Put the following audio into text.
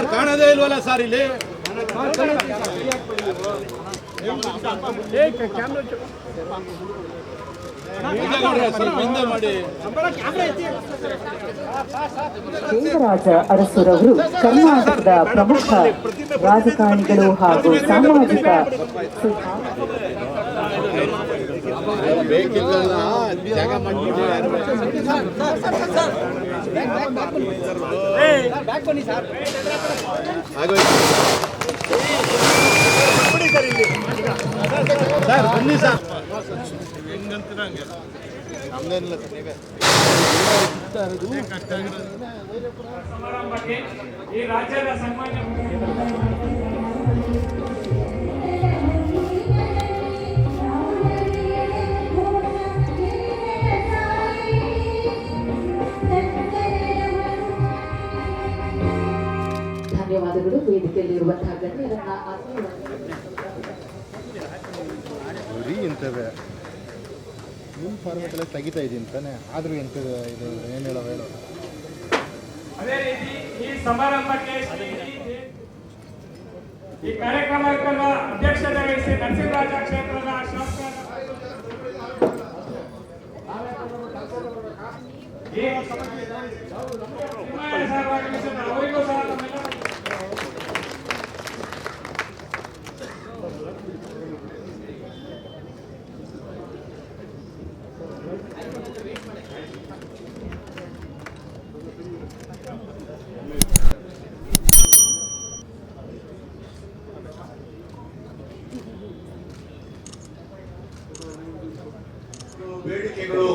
Sir ಕಾಣದೇ ಇಲ್ವಲ್ಲ sir ಇಲ್ಲಿ? ದೇವರಾಜ ಅರಸುರವರು ಕರ್ನಾಟಕದ ಪ್ರಮುಖ ರಾಜಕಾರಣಿಗಳು ಹಾಗೂ ಸಾಮಾಜಿಕ ಆಗೋಯ್ತು ಸರ್ ಬನ್ನಿ ಸರ್ ನಮ್ದೇನಿಲ್ಲ ಸರ್ ನೀವೇ ಸಮಾರಂಭಕ್ಕೆ ಈ ರಾಜ್ಯದ ಸನ್ಮಾನ್ಯ ಧನ್ಯವಾದಗಳು. ವೇದಿಕೆಯಲ್ಲಿರುವಂತಹ ಗಣ್ಯರನ್ನ ನಿಮ್ಮ ಫಾರ್ಮೆಟ್ ಎಲ್ಲ ತೆಗಿತಾ ಇದ್ದೀನಿ ತಾನೆ. ಆದರೂ ಎಂಥದ್ದು ಇದು ಏನು ಹೇಳೋ ಹೇಳೋ. ಅದೇ ರೀತಿ ಈ ಸಮಾರಂಭಕ್ಕೆ ಈ ಕಾರ್ಯಕ್ರಮದ ಅಧ್ಯಕ್ಷತೆ ವಹಿಸಿ ನರಸಿಂಹರಾಜ ಕ್ಷೇತ್ರದ ಶಾಸಕ ಈ ಬೇಡಿಕೆಗಳು